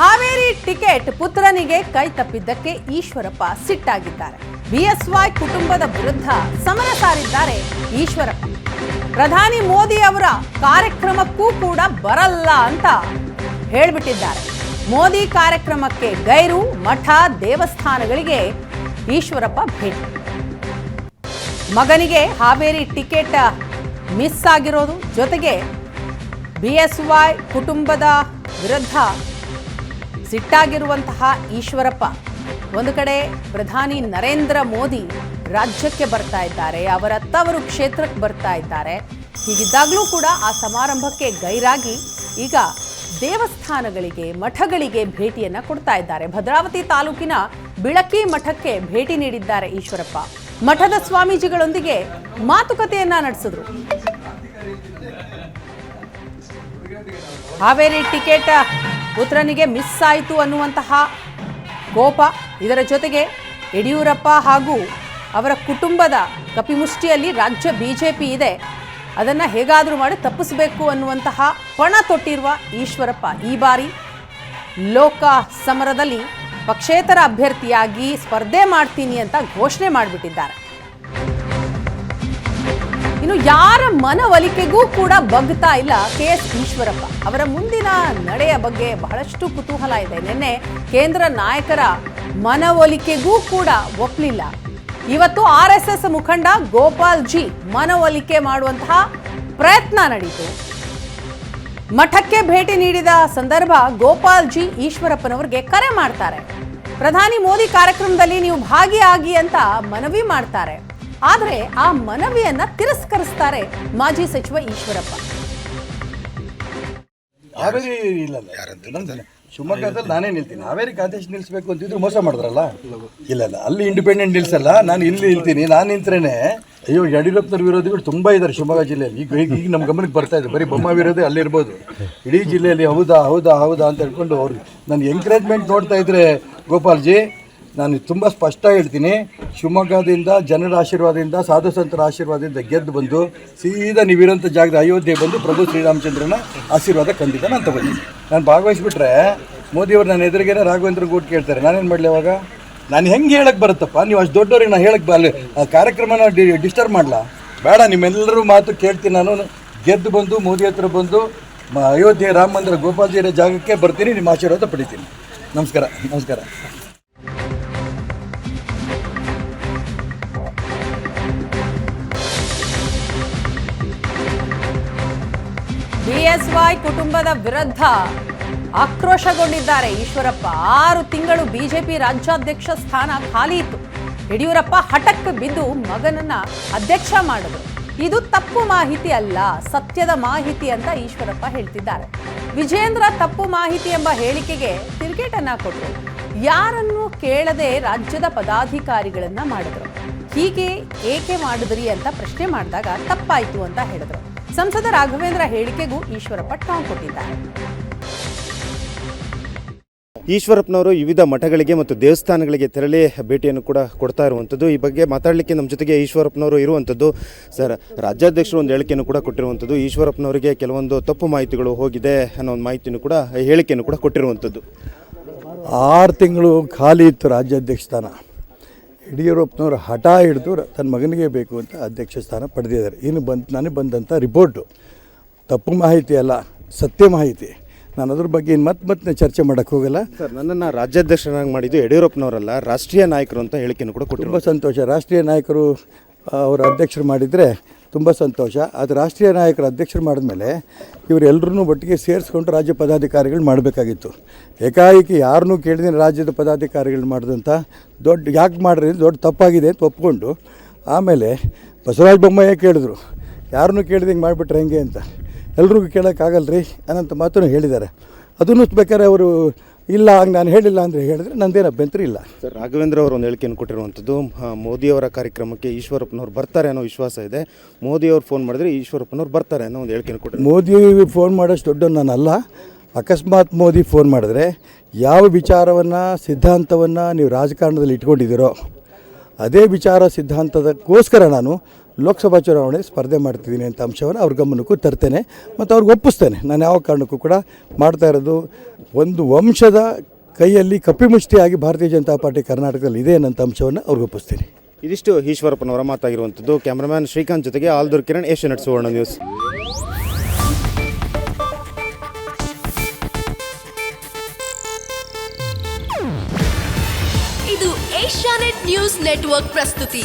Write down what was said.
Haveri ticket ಪುತ್ರನಿಗೆ ಕೈ ತಪ್ಪಿದ್ದಕ್ಕೆ Eshwarappa ಸಿಟ್ಟಾಗಿದ್ದಾರೆ. BSY ಕುಟುಂಬದ ವಿರುದ್ಧ ಸಮರ ಸಾರಿದ್ದಾರೆ ಈಶ್ವರಪ್ಪ. ಪ್ರಧಾನಿ ಮೋದಿ ಅವರ ಕಾರ್ಯಕ್ರಮಕ್ಕೂ ಕೂಡ ಬರಲ್ಲ ಅಂತ ಹೇಳ್ಬಿಟ್ಟಿದ್ದಾರೆ. ಮೋದಿ ಕಾರ್ಯಕ್ರಮಕ್ಕೆ ಗೈರು ಮಠ ದೇವಸ್ಥಾನಗಳಿಗೆ ಈಶ್ವರಪ್ಪ ಭೇಟಿ. ಮಗನಿಗೆ ಹಾವೇರಿ ಟಿಕೆಟ್ ಮಿಸ್ ಆಗಿರೋದು ಜೊತೆಗೆ ಬಿ ಎಸ್ ವೈ ಕುಟುಂಬದ ವಿರುದ್ಧ ಸಿಟ್ಟಾಗಿರುವಂತಹ ಈಶ್ವರಪ್ಪ. ಒಂದು ಕಡೆ ಪ್ರಧಾನಿ ನರೇಂದ್ರ ಮೋದಿ ರಾಜ್ಯಕ್ಕೆ ಬರ್ತಾ ಇದ್ದಾರೆ, ಅವರ ತವರು ಕ್ಷೇತ್ರಕ್ಕೆ ಬರ್ತಾ ಇದ್ದಾರೆ. ಹೀಗಿದ್ದಾಗಲೂ ಕೂಡ ಆ ಸಮಾರಂಭಕ್ಕೆ ಗೈರಾಗಿ ಈಗ ದೇವಸ್ಥಾನಗಳಿಗೆ, ಮಠಗಳಿಗೆ ಭೇಟಿಯನ್ನು ಕೊಡ್ತಾ ಇದ್ದಾರೆ. ಭದ್ರಾವತಿ ತಾಲೂಕಿನ ಬಿಳಕಿ ಮಠಕ್ಕೆ ಭೇಟಿ ನೀಡಿದ್ದಾರೆ ಈಶ್ವರಪ್ಪ. ಮಠದ ಸ್ವಾಮೀಜಿಗಳೊಂದಿಗೆ ಮಾತುಕತೆಯನ್ನ ನಡೆಸಿದ್ರು. ಹಾವೇರಿ ಟಿಕೆಟ್ ಪುತ್ರನಿಗೆ ಮಿಸ್ ಆಯಿತು ಅನ್ನುವಂತಹ ಕೋಪ ಇದರ ಜೊತೆಗೆ ಯಡಿಯೂರಪ್ಪ ಹಾಗೂ ಅವರ ಕುಟುಂಬದ ಕಪಿಮುಷ್ಟಿಯಲ್ಲಿ ರಾಜ್ಯ ಬಿ ಜೆ ಪಿ ಇದೆ. ಅದನ್ನು ಹೇಗಾದರೂ ಮಾಡಿ ತಪ್ಪಿಸಬೇಕು ಅನ್ನುವಂತಹ ಪಣ ತೊಟ್ಟಿರುವ ಈಶ್ವರಪ್ಪ ಈ ಬಾರಿ ಲೋಕ ಸಮರದಲ್ಲಿ ಪಕ್ಷೇತರ ಅಭ್ಯರ್ಥಿಯಾಗಿ ಸ್ಪರ್ಧೆ ಮಾಡ್ತೀನಿ ಅಂತ ಘೋಷಣೆ ಮಾಡಿಬಿಟ್ಟಿದ್ದಾರೆ. ಇನ್ನು ಯಾರ ಮನವೊಲಿಕೆಗೂ ಕೂಡ ಬಗ್ತಾ ಇಲ್ಲ ಕೆ ಎಸ್ ಈಶ್ವರಪ್ಪ. ಅವರ ಮುಂದಿನ ನಡೆಯ ಬಗ್ಗೆ ಬಹಳಷ್ಟು ಕುತೂಹಲ ಇದೆ. ನಿನ್ನೆ ಕೇಂದ್ರ ನಾಯಕರ ಮನವೊಲಿಕೆಗೂ ಕೂಡ ಒಪ್ಪಲಿಲ್ಲ ಇವತ್ತು ಆರ್ ಎಸ್ ಎಸ್ ಮುಖಂಡ ಗೋಪಾಲ್ ಜಿ ಮನವೊಲಿಕೆ ಮಾಡುವಂತಹ ಪ್ರಯತ್ನ ನಡೀತು. ಮಠಕ್ಕೆ ಭೇಟಿ ನೀಡಿದ ಸಂದರ್ಭ ಗೋಪಾಲ್ ಜಿ ಈಶ್ವರಪ್ಪನವರಿಗೆ ಕರೆ ಮಾಡ್ತಾರೆ. ಪ್ರಧಾನಿ ಮೋದಿ ಕಾರ್ಯಕ್ರಮದಲ್ಲಿ ನೀವು ಭಾಗಿಯಾಗಿ ಅಂತ ಮನವಿ ಮಾಡ್ತಾರೆ. ಆದರೆ ಆ ಮನವಿಯನ್ನ ತಿರಸ್ಕರಿಸ್ತಾರೆ ಮಾಜಿ ಸಚಿವ ಈಶ್ವರಪ್ಪ. ಹಾವೇರಿ ಇಲ್ಲ ನಂದು ಶಿವಮೊಗ್ಗದಲ್ಲಿ ನಾನೇ ನಿಲ್ತೀನಿ. ಹಾವೇರಿ ಕಾಂತೇಶ್ ನಿಲ್ಲಿಸ್ಬೇಕು ಅಂತಿದ್ರು ಮೋಸ ಮಾಡಿದ್ರಲ್ಲ? ಇಲ್ಲ ಇಲ್ಲ ಅಲ್ಲಿ ಇಂಡಿಪೆಂಡೆಂಟ್ ನಿಲ್ಸಲ್ಲ? ನಾನು ಇಲ್ಲಿ ನಿಲ್ತೀನಿ. ನಾನು ನಿಂತ್ರೇನೆ ಅಯ್ಯೋ ಯಡಿಯೂರಪ್ಪನವ್ರ ವಿರೋಧಿಗಳು ತುಂಬ ಇದ್ದಾರೆ ಶಿವಮೊಗ್ಗ ಜಿಲ್ಲೆಯಲ್ಲಿ. ಈಗ ಈಗ ಈಗ ನಮ್ಮ ಗಮನಕ್ಕೆ ಬರ್ತಾ ಇದೆ. ಬರೀ ಬೊಮ್ಮ ವಿರೋಧಿ ಅಲ್ಲಿರ್ಬೋದು ಇಡೀ ಜಿಲ್ಲೆಯಲ್ಲಿ ಹೌದಾ ಹೌದಾ ಹೌದಾ ಅಂತ ಹೇಳ್ಕೊಂಡು ಅವ್ರಿಗೆ ನನ್ನ ಎಂಕರೇಜ್ಮೆಂಟ್ ನೋಡ್ತಾ ಇದ್ರೆ ಗೋಪಾಲ್ಜಿ ನಾನು ತುಂಬ ಸ್ಪಷ್ಟ ಹೇಳ್ತೀನಿ, ಶಿವಮೊಗ್ಗದಿಂದ ಜನರ ಆಶೀರ್ವಾದದಿಂದ ಸಾಧು ಸಂತರ ಆಶೀರ್ವಾದದಿಂದ ಗೆದ್ದು ಬಂದು, ಸೀದಾ ನೀವಿರೋಂಥ ಜಾಗದ ಅಯೋಧ್ಯೆ ಬಂದು ಪ್ರಭು ಶ್ರೀರಾಮಚಂದ್ರನ ಆಶೀರ್ವಾದ ಖಂಡಿತ ನಾನು ತಗೊಂಡಿದ್ದೀನಿ ನಾನು ಭಾಗವಹಿಸ್ಬಿಟ್ರೆ ಮೋದಿಯವರು ನನ್ನ ಎದುರಿಗೇನೆ ರಾಘವೇಂದ್ರ ಗೂಟ್ ಕೇಳ್ತಾರೆ, ನಾನೇನು ಮಾಡಲಿ ಅವಾಗ? ನಾನು ಹೆಂಗೆ ಹೇಳಕ್ಕೆ ಬರುತ್ತಪ್ಪ? ನೀವು ಅಷ್ಟು ದೊಡ್ಡವ್ರಿಗೆ ನಾನು ಹೇಳಕ್ಕೆ ಬರಲಿ ಕಾರ್ಯಕ್ರಮನ ಡಿ ಡಿಸ್ಟರ್ಬ್ ಮಾಡಲ? ಬೇಡ, ನಿಮ್ಮೆಲ್ಲರೂ ಮಾತು ಕೇಳ್ತೀನಿ ನಾನು. ಗೆದ್ದು ಬಂದು, ಮೋದಿ ಹತ್ರ ಬಂದು ಅಯೋಧ್ಯೆ ರಾಮ ಮಂದಿರ ಗೋಪಾಲಜಿ ಜಾಗಕ್ಕೆ ಬರ್ತೀನಿ, ನಿಮ್ಮ ಆಶೀರ್ವಾದ ಪಡಿತೀನಿ. ನಮಸ್ಕಾರ ನಮಸ್ಕಾರ. ಬಿಎಸ್ವೈ ಕುಟುಂಬದ ವಿರುದ್ಧ ಆಕ್ರೋಶಗೊಂಡಿದ್ದಾರೆ. ಈಶ್ವರಪ್ಪ, ಆರು ತಿಂಗಳು ಬಿಜೆಪಿ ರಾಜ್ಯಾಧ್ಯಕ್ಷ ಸ್ಥಾನ ಖಾಲಿ ಇತ್ತು. ಯಡಿಯೂರಪ್ಪ ಹಠಕ್ಕೆ ಬಿದ್ದು ಮಗನನ್ನ ಅಧ್ಯಕ್ಷ ಮಾಡಿದ್ರು. ಇದು ತಪ್ಪು ಮಾಹಿತಿ ಅಲ್ಲ, ಸತ್ಯದ ಮಾಹಿತಿ ಅಂತ ಈಶ್ವರಪ್ಪ ಹೇಳ್ತಿದ್ದಾರೆ. ವಿಜೇಂದ್ರ ತಪ್ಪು ಮಾಹಿತಿ ಎಂಬ ಹೇಳಿಕೆಗೆ ತಿರುಗೇಟನ್ನ ಕೊಟ್ಟರು ಯಾರನ್ನು ಕೇಳದೆ ರಾಜ್ಯದ ಪದಾಧಿಕಾರಿಗಳನ್ನ ಮಾಡಿದ್ರು. ಹೀಗೆ ಏಕೆ ಮಾಡಿದ್ರಿ ಅಂತ ಪ್ರಶ್ನೆ ಮಾಡಿದಾಗ ತಪ್ಪಾಯ್ತು ಅಂತ ಹೇಳಿದ್ರು. ಸಂಸದ ರಾಘವೇಂದ್ರ ಹೇಳಿಕೆಗೂ ಈಶ್ವರಪ್ಪ ಟಾಂಗ್ ಕೊಟ್ಟಿದ್ದಾರೆ. ಈಶ್ವರಪ್ಪನವರು ವಿವಿಧ ಮಠಗಳಿಗೆ ಮತ್ತು ದೇವಸ್ಥಾನಗಳಿಗೆ ತೆರಳಿ ಭೇಟಿಯನ್ನು ಕೂಡ ಕೊಡ್ತಾ ಇರುವಂಥದ್ದು. ಈ ಬಗ್ಗೆ ಮಾತಾಡಲಿಕ್ಕೆ ನಮ್ಮ ಜೊತೆಗೆ ಈಶ್ವರಪ್ಪನವರು ಇರುವಂಥದ್ದು. ಸರ್ ರಾಜ್ಯಾಧ್ಯಕ್ಷರು ಒಂದು ಹೇಳಿಕೆಯನ್ನು ಕೂಡ ಕೊಟ್ಟಿರುವಂಥದ್ದು. ಈಶ್ವರಪ್ಪನವರಿಗೆ ಕೆಲವೊಂದು ತಪ್ಪು ಮಾಹಿತಿಗಳು ಹೋಗಿದೆ ಅನ್ನೋ ಒಂದು ಮಾಹಿತಿಯನ್ನು ಕೂಡ ಹೇಳಿಕೆಯನ್ನು ಕೂಡ ಕೊಟ್ಟಿರುವಂಥದ್ದು. ಆರು ತಿಂಗಳು ಖಾಲಿ ಇತ್ತು ರಾಜ್ಯಾಧ್ಯಕ್ಷ ಸ್ಥಾನ. ಯಡಿಯೂರಪ್ಪನವರು ಹಠ ಹಿಡಿದು ತನ್ನ ಮಗನಿಗೆ ಬೇಕು ಅಂತ ಅಧ್ಯಕ್ಷ ಸ್ಥಾನ ಪಡೆದಿದ್ದಾರೆ. ಇನ್ನು ಬಂದು ನನಗೆ ಬಂದಂಥ ರಿಪೋರ್ಟು. ತಪ್ಪು ಮಾಹಿತಿ ಅಲ್ಲ ಸತ್ಯ ಮಾಹಿತಿ. ನಾನು ಅದ್ರ ಬಗ್ಗೆ ಇನ್ನು ಮತ್ತೆ ಮತ್ತೆ ಚರ್ಚೆ ಮಾಡೋಕ್ಕೆ ಹೋಗಲ್ಲ. ಸರ್ ನನ್ನನ್ನು ರಾಜ್ಯಾಧ್ಯಕ್ಷನಾಗಿ ಮಾಡಿದ್ದು ಯಡಿಯೂರಪ್ಪನವರಲ್ಲ ರಾಷ್ಟ್ರೀಯ ನಾಯಕರು ಅಂತ ಹೇಳಿಕೆಯನ್ನು ಕೂಡ ಕೊಟ್ಟು ತುಂಬ ಸಂತೋಷ. ರಾಷ್ಟ್ರೀಯ ನಾಯಕರು ಅವರು ಅವರ ಅಧ್ಯಕ್ಷರು ಮಾಡಿದರೆ ತುಂಬ ಸಂತೋಷ. ಅದು ರಾಷ್ಟ್ರೀಯ ನಾಯಕರ ಅಧ್ಯಕ್ಷರು ಮಾಡಿದ್ಮೇಲೆ ಇವರೆಲ್ಲರೂ ಒಟ್ಟಿಗೆ ಸೇರಿಸ್ಕೊಂಡು ರಾಜ್ಯ ಪದಾಧಿಕಾರಿಗಳು ಮಾಡಬೇಕಾಗಿತ್ತು. ಏಕಾಏಕಿ ಯಾರನ್ನೂ ಕೇಳಿದ್ರೆ ರಾಜ್ಯದ ಪದಾಧಿಕಾರಿಗಳು ಮಾಡಿದಂಥ ದೊಡ್ಡ ಯಾಕೆ ಮಾಡ್ರಿ ದೊಡ್ಡ ತಪ್ಪಾಗಿದೆ ಅಂತ ಒಪ್ಕೊಂಡು ಆಮೇಲೆ ಬಸವರಾಜ ಬೊಮ್ಮಯ್ಯ ಕೇಳಿದ್ರು. ಯಾರನ್ನೂ ಹಿಂಗೆ ಮಾಡಿಬಿಟ್ರೆ ಹೆಂಗೆ ಅಂತ. ಎಲ್ರಿಗೂ ಕೇಳೋಕ್ಕಾಗಲ್ಲ ರೀ ಅನ್ನೋಂಥ ಮಾತನ್ನು ಹೇಳಿದ್ದಾರೆ. ಅದನ್ನು ಬೇಕಾದ್ರೆ ಅವರು ಇಲ್ಲ ಹಂಗೆ ನಾನು ಹೇಳಿಲ್ಲ ಅಂದರೆ ಹೇಳಿದ್ರೆ ನಂದೇನು ಅಭ್ಯಂತರ ಇಲ್ಲ. ಸರ್ ರಾಘವೇಂದ್ರ ಅವರು ಒಂದು ಹೇಳಿಕೆಯನ್ನು ಕೊಟ್ಟಿರುವಂಥದ್ದು ಮೋದಿಯವರ ಕಾರ್ಯಕ್ರಮಕ್ಕೆ ಈಶ್ವರಪ್ಪನವ್ರು ಬರ್ತಾರೆ ಅನ್ನೋ ವಿಶ್ವಾಸ ಇದೆ. ಮೋದಿಯವರು ಫೋನ್ ಮಾಡಿದ್ರೆ ಈಶ್ವರಪ್ಪನವ್ರು ಬರ್ತಾರೆ ಅನ್ನೋ ಒಂದು ಹೇಳಿಕೆಯನ್ನು ಕೊಟ್ಟರು ಮೋದಿ ಫೋನ್ ಮಾಡೋಷ್ಟು ದೊಡ್ಡ ನಾನಲ್ಲ. ಅಕಸ್ಮಾತ್ ಮೋದಿ ಫೋನ್ ಮಾಡಿದ್ರೆ ಯಾವ ವಿಚಾರವನ್ನು ಸಿದ್ಧಾಂತವನ್ನು ನೀವು ರಾಜಕಾರಣದಲ್ಲಿ ಇಟ್ಕೊಂಡಿದ್ದೀರೋ ಅದೇ ವಿಚಾರ ಸಿದ್ಧಾಂತದಕ್ಕೋಸ್ಕರ ನಾನು ಲೋಕಸಭಾ ಚುನಾವಣೆ ಸ್ಪರ್ಧೆ ಮಾಡ್ತಿದ್ದೀನಿ ಅಂತ ಅಂಶವನ್ನು ಅವ್ರ ಗಮನಕ್ಕೂ ತರ್ತೇನೆ ಮತ್ತು ಅವ್ರಿಗೆ ಒಪ್ಪಿಸ್ತೇನೆ. ನಾನು ಯಾವ ಕಾರಣಕ್ಕೂ ಕೂಡ ಮಾಡ್ತಾ ಇರೋದು ಒಂದು ವಂಶದ ಕೈಯಲ್ಲಿ ಕಪ್ಪಿಮುಷ್ಟಿಯಾಗಿ ಭಾರತೀಯ ಜನತಾ ಪಾರ್ಟಿ ಕರ್ನಾಟಕದಲ್ಲಿ ಇದೆ ಅನ್ನೋಂಥ ಅಂಶವನ್ನು ಅವ್ರಿಗೆ ಒಪ್ಪಿಸ್ತೀನಿ. ಇದಿಷ್ಟು ಈಶ್ವರಪ್ಪನವರ ಮಾತಾಗಿರುವಂಥದ್ದು. ಕ್ಯಾಮ್ರಾಮ್ಯಾನ್ ಶ್ರೀಕಾಂತ್ ಜೊತೆಗೆ ಆಲ್ದೂರ್ ಕಿರಣ್ ಏಷ್ಯಾನೆಟ್ ಸುವರ್ಣ ನ್ಯೂಸ್. ಇದು ಏಷ್ಯಾನೆಟ್ ನ್ಯೂಸ್ ನೆಟ್ವರ್ಕ್ ಪ್ರಸ್ತುತಿ.